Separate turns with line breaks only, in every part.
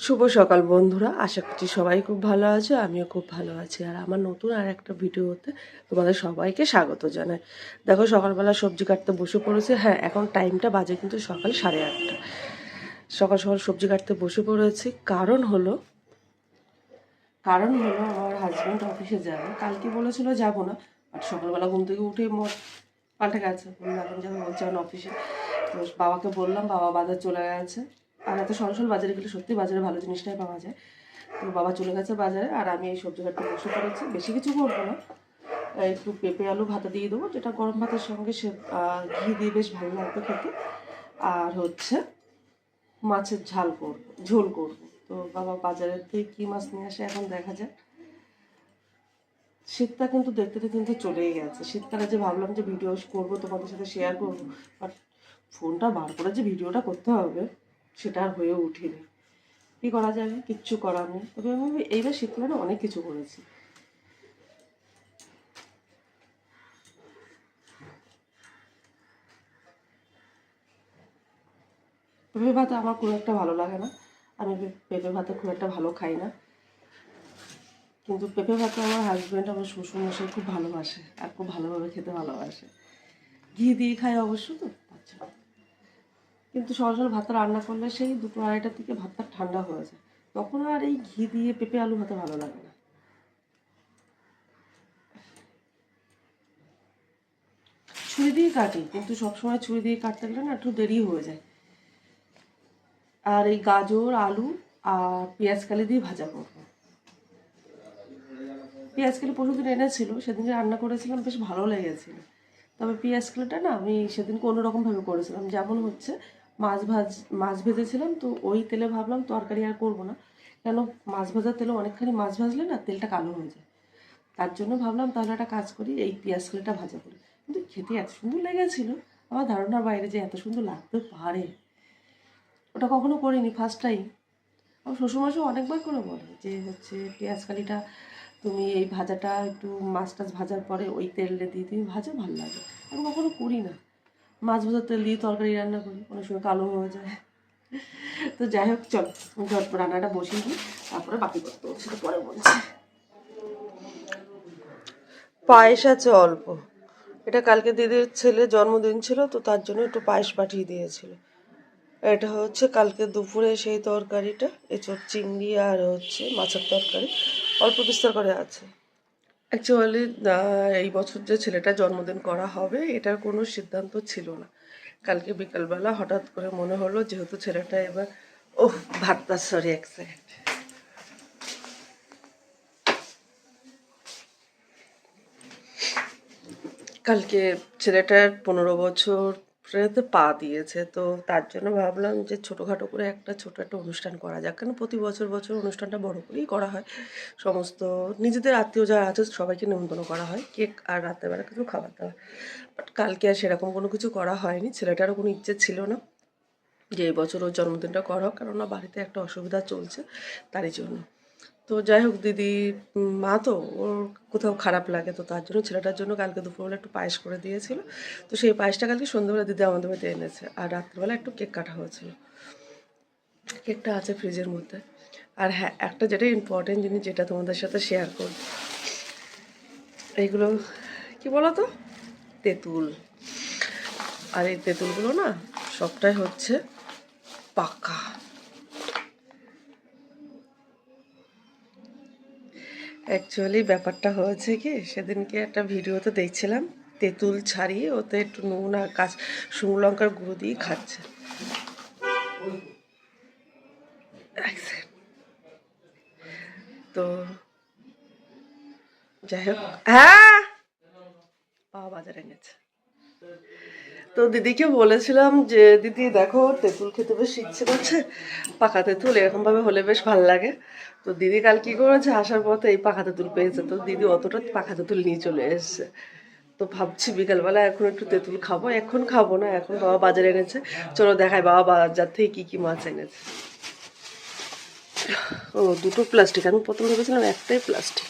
শুভ সকাল বন্ধুরা, আশা করছি সবাই খুব ভালো আছে, আমিও খুব ভালো আছি। আর আমার নতুন আর একটা ভিডিওতে তোমাদের সবাইকে স্বাগত জানাই। দেখো, সকালবেলা সবজি কাটতে বসে পড়েছে। হ্যাঁ এখন টাইমটা বাজে কিন্তু সকাল সাড়ে আটটা। সকাল সকাল সবজি কাটতে বসে পড়েছি। কারণ হলো কারণ হলো আমার হাজব্যান্ড অফিসে যাবে। কালকে বলেছিল যাব না আর সকালবেলা ঘুম থেকে উঠে মত পাল্টে গেছে। এখন বলছে অফিসে তো বাবাকে বললাম, বাবা বাজার চলে গেছে। আর এত সরাসরি বাজারে গেলে সত্যি বাজারে ভালো জিনিসটাই পাওয়া যায়। তো বাবা চলে গেছে বাজারে আর আমি এই সবজি কাটতে বসে পড়েছি। বেশি কিছু করব না। একটু পেঁপে, আলু ভাতে দিয়ে দেবো, যেটা গরম ভাতের সঙ্গে সে ঘি দিয়ে বেশ ভালো লাগবে খেতে। আর হচ্ছে মাছের ঝাল করব, ঝোল করব। তো বাবা বাজারের থেকে কী মাছ নিয়ে আসে এখন দেখা যাক। শীতটা কিন্তু দেখতে দেখতে কিন্তু চলেই গেছে। শীতকালে যে ভাবলাম যে ভিডিও করব, তোমাদের সাথে শেয়ার করব বাট ফোনটা বার করে যে ভিডিওটা করতে হবে। সেটা আর হয়ে ওঠেনি কী করা যাবে কিচ্ছু করার নেই। তবে আমি এইবার শীতকালে অনেক কিছু করেছি। পেঁপে ভাত আমার খুব একটা ভালো লাগে না। আমি পেঁপে ভাতে খুব একটা ভালো খাই না। কিন্তু পেঁপে ভাতে আমার হাজব্যান্ড আমার শ্বশুর মশাই খুব ভালোবাসে। আর খুব ভালোভাবে খেতে ভালোবাসে। ঘি দিয়ে খায় অবশ্য তো, তার কিন্তু সরাসরি ভাতটা রান্না করলে সেই দুটো আড়াইটার দিকে ভাতটা ঠান্ডা হয়ে যায়। তখন আর এই ঘি দিয়ে পেঁপে আলু ভাতে ভালো লাগে না। ছুরি দিয়ে কাটি, কিন্তু সবসময় ছুরি দিয়ে কাটতে গেলে না একটু দেরি হয়ে যায়। আর এই গাজর, আলু আর পেঁয়াজ কালি দিয়ে ভাজা করব। পেঁয়াজ কালি পরশুদিন এনেছিল সেদিন রান্না করেছিলাম, বেশ ভালো লেগেছিল। তবে পেঁয়াজ কালিটা না আমি সেদিন কোনো রকমভাবে করেছিলাম। যেমন হচ্ছে মাছ ভাজ, মাছ ভেজেছিলাম তো ওই তেলে ভাবলাম তরকারি আর করব না। কেন মাছ ভাজার তেলে অনেকখানি মাছ ভাজলে না তেলটা কালো হয়ে যায়। তার জন্য ভাবলাম তাহলে একটা কাজ করি, এই পেঁয়াজ কালিটা ভাজা করি। কিন্তু খেতে এত সুন্দর লেগেছিলো, আমার ধারণার বাইরে যে এত সুন্দর লাগতে পারে। ওটা কখনো করিনি ফার্স্ট টাইম আমার শ্বশুরমশাই অনেকবার করে বলে যে হচ্ছে পেঁয়াজ কালিটা তুমি এই ভাজাটা একটু মাছ টাছ ভাজার পরে ওই তেলটা দিয়ে তুমি ভাজো, ভালো লাগে। আমি কখনো করি না। মাছ ভাজার তেল দিয়ে তরকারি রান্না করি। অনেক সময় কালো হয়ে যায়। তো যাই হোক, চল ঝটপট রান্নাটা বসিয়ে দিই, তারপরে বাকি করতে সেটা পরে বলছি। পায়েস আছে অল্প। এটা কালকে দিদির ছেলে জন্মদিন ছিল, তো তার জন্য একটু পায়েস পাঠিয়ে দিয়েছিল। এটা হচ্ছে কালকে দুপুরে সেই তরকারিটা, এঁচড় চিংড়ি আর হচ্ছে মাছের তরকারি। অল্প বিস্তার করে আছে। অ্যাকচুয়ালি এই বছর যে ছেলেটা জন্মদিন করা হবে, এটার কোনো সিদ্ধান্ত ছিল না। কালকে বিকালবেলা হঠাৎ করে মনে হলো যেহেতু ছেলেটা এবার ও ভাতটা সরি এক কালকে ছেলেটার পনেরো বছর তো পা দিয়েছে। তো তার জন্য ভাবলাম যে ছোটোখাটো করে একটা ছোটো একটা অনুষ্ঠান করা যাক। কেন প্রতি বছর বছর অনুষ্ঠানটা বড় করেই করা হয়। সমস্ত নিজেদের আত্মীয় যারা আছে সবাইকে নিমন্ত্রণ করা হয়। কেক আর রাত্রেবেলা কিছু খাবার দাবার। বাট কালকে আর সেরকম কোনো কিছু করা হয়নি। ছেলেটারও কোনো ইচ্ছে ছিল না যে এই বছর ওর জন্মদিনটা করা হোক। কেননা বাড়িতে একটা অসুবিধা চলছে তারই জন্য। তো যাই হোক, দিদি মা তো ওর কোথাও খারাপ লাগে তো তার জন্য ছেলেটার জন্য কালকে দুপুরবেলা একটু পায়েস করে দিয়েছিল। তো সেই পায়েসটা কালকে সন্ধ্যেবেলা দিদি আমাদের বাড়িতে এনেছে আর রাত্রিবেলা একটু কেক কাটা হয়েছিল। কেকটা আছে ফ্রিজের মধ্যে। আর হ্যাঁ একটা যেটা ইম্পর্টেন্ট জিনিস যেটা তোমাদের সাথে শেয়ার করব, এইগুলো কি বলো তো তেঁতুল। আর এই তেঁতুলগুলো না সবটাই হচ্ছে পাকা। অ্যাকচুয়ালি ব্যাপারটা হয়েছে কি, সেদিনকে একটা ভিডিও তো দেখছিলাম, তেঁতুল ছাড়িয়ে ওতে একটু নুন আর কাঁচ, শুকনো লঙ্কার গুঁড়ো দিয়ে খাচ্ছে। তো, যাই হোক হ্যাঁ! পাওয়া বাজারে এনেছে। তো দিদিকে বলেছিলাম যে, দিদি, দেখো, তেঁতুল খেতে বেশ ইচ্ছে করছে। পাকা তেঁতুল এরকমভাবে হলে বেশ ভালো লাগে। তো দিদি কাল কি করেছে? আসার পথে এই পাকা তেঁতুল পেয়েছে। তো দিদি অতটা পাকা তেঁতুল নিয়ে চলে এসছে। তো ভাবছি বিকালবেলা এখন একটু তেঁতুল খাব। এখন খাব না, এখন বাবা বাজারে এনেছে। চলো দেখাই, বাবা বাজার থেকে কী কী মাছ এনেছে। ও, দুটো প্লাস্টিক। আমি প্রথম ভেবেছিলাম একটাই প্লাস্টিক।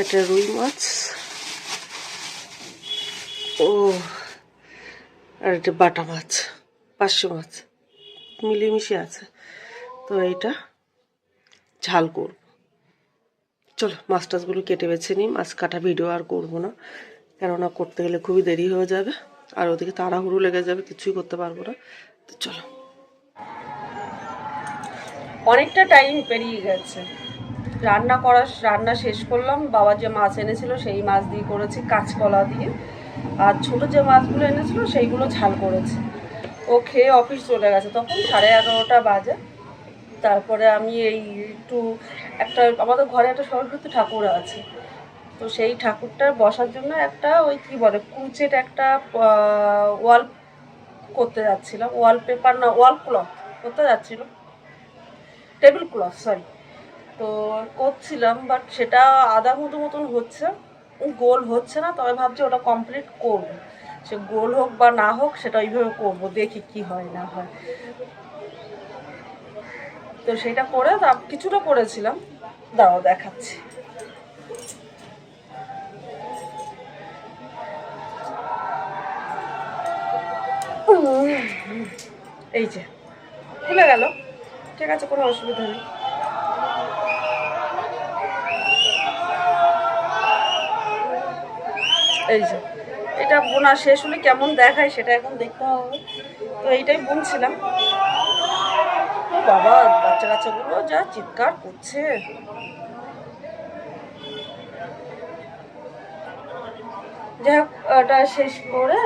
একটা রুই মাছ ও আর এটা বাটা মাছ পার্শে মাছ, মিলেমিশে আছে। তো এটা ঝাল করব। চলো, মাছ টাছগুলো কেটে বেছে নিই। মাছ কাটা ভিডিও আর করব না, কেননা করতে গেলে খুবই দেরি হয়ে যাবে, আর ওদিকে তাড়াহুড়ো লেগে যাবে, কিছুই করতে পারব না। তো চলো। অনেকটা টাইম পেরিয়ে গেছে। রান্না করা, রান্না শেষ করলাম। বাবা যে মাছ এনেছিল, সেই মাছ দিয়ে করেছি কাঁচকলা দিয়ে। আর ছোট যে মাছগুলো এনেছিল, সেইগুলো ঝাল করেছি। ও খেয়ে অফিস চলে গেছে তখন, সাড়ে এগারোটা বাজে। তারপরে আমি এই একটু একটা, আমাদের ঘরে একটা সরস্বতী ঠাকুর আছে। তো সেই ঠাকুরটার বসার জন্য একটা ওই কী বলে, কুচের একটা ওয়াল করতে যাচ্ছিলাম। ওয়াল পেপার না, ওয়াল ক্লথ করতে যাচ্ছিলাম টেবিল ক্লথ, সরি। তো করছিলাম বাট সেটা আধা মতো মতন হচ্ছে। গোল হচ্ছে না, তবে ভাবছি ওটা কমপ্লিট করব। সে গোল হোক বা না হোক, সেটা ওইভাবে করব, দেখি কি হয়, না হয়। তো সেটা করে কিছুটা করেছিলাম। দাঁড়াও, দেখাচ্ছি। এই যে, খুলে গেল। ঠিক আছে, কোনো অসুবিধা নেই। যে, এটা বোনা শেষ হলে কেমন দেখায় সেটা এখন দেখতে হবে। তো এইটাই বুনছিলাম বাবা, বাচ্চা কাচ্চাগুলো যা চিৎকার করছে। যাই হোক, ওটা শেষ করে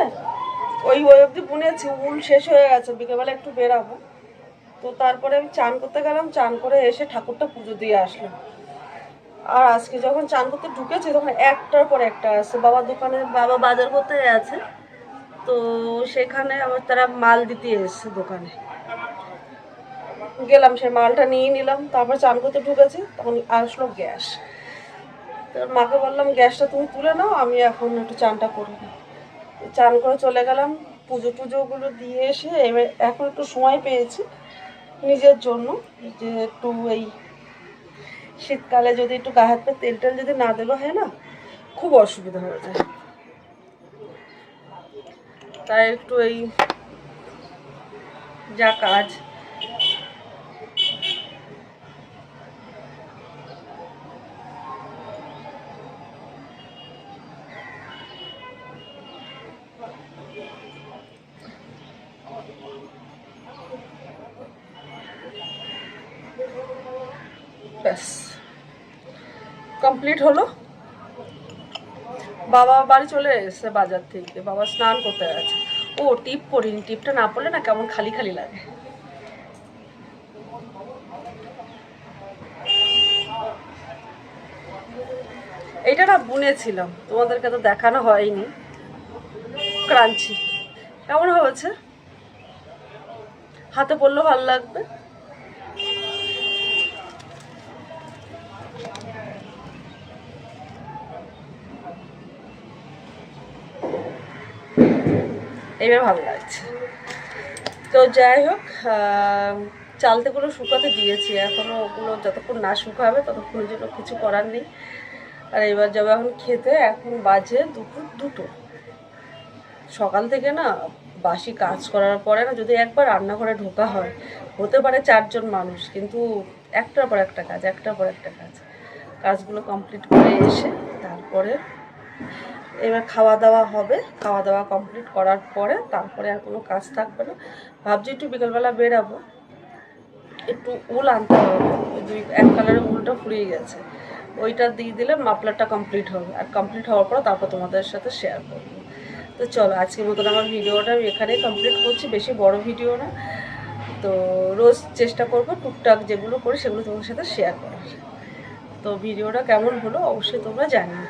ওই ওই অবধি বুনেছি, উল শেষ হয়ে গেছে, বিকেলবেলা একটু বেরাবো। তো তারপরে আমি চান করতে গেলাম, চান করে এসে ঠাকুরটা পুজো দিয়ে আসলাম। আর আজকে যখন চান করতে ঢুকেছি, তখন একটার পর একটা আছে। বাবার দোকানে বাবা বাজার করতে আছে। তো সেখানে আবার তারা মাল দিতে এসছে দোকানে। গেলাম সেই মালটা নিয়ে নিলাম, তারপর চান করতে ঢুকেছি, তখন আসলো গ্যাস। তোর মাকে বললাম, গ্যাসটা তুমি তুলে নাও, আমি এখন একটু চানটা করে চান করে চলে গেলাম। পুজো টুজোগুলো দিয়ে এসে এবার এখন একটু সময় পেয়েছি নিজের জন্য, যে একটু এই শীতকালে যদি একটু গা হাত তেল টেল যদি না দেওয়া হয় না, খুব অসুবিধা হয়ে যায়। তাই একটু এই যা কাজ। ব্যাস। কমপ্লিট হলো? বাবা বাড়ি চলে এসেছে বাজার থেকে। বাবা স্নান করতে গেছে। ও টিপ পরিনি টিপটা না পড়লে না কেমন খালি খালি লাগে। এইটা না বুনেছিলাম, তোমাদেরকে তো দেখানো হয়নি। ক্রাঞ্চি। কেমন হয়েছে? হাতে পড়লেও ভালো লাগবে? এবার ভালো লাগছে। তো যাই হোক চালতেগুলো শুকাতে দিয়েছি। এখনও ওগুলো যতক্ষণ না শুকাবে ততক্ষণের জন্য কিছু করার নেই। আর এবার যাবে এখন খেতে। এখন বাজে দুপুর দুটো। সকাল থেকে না বাসি কাজ করার পরে না যদি একবার রান্নাঘরে ঢোকা হয়, হতে পারে চারজন মানুষ, কিন্তু একটার পর একটা কাজ, একটার পর একটা কাজ। কাজগুলো কমপ্লিট করে এসে তারপরে এবার খাওয়া দাওয়া হবে। খাওয়া দাওয়া কমপ্লিট করার পরে তারপরে আর কোনো কাজ থাকবে না। ভাবছি একটু বিকেলবেলা বেরাবো। একটু উল আনতে হবে। দুই, এক কালারের উলটা ফুরিয়ে গেছে। ওইটা দিয়ে দিলে মাফলারটা কমপ্লিট হবে। আর কমপ্লিট হওয়ার পর তারপর তোমাদের সাথে শেয়ার করব। তো চলো, আজকের মতন আমার ভিডিওটা আমি এখানেই কমপ্লিট করছি। বেশি বড় ভিডিও না। তো রোজ চেষ্টা করব টুকটাক যেগুলো করি সেগুলো তোমাদের সাথে শেয়ার করার। তো ভিডিওটা কেমন হলো অবশ্যই তোমরা জানিও।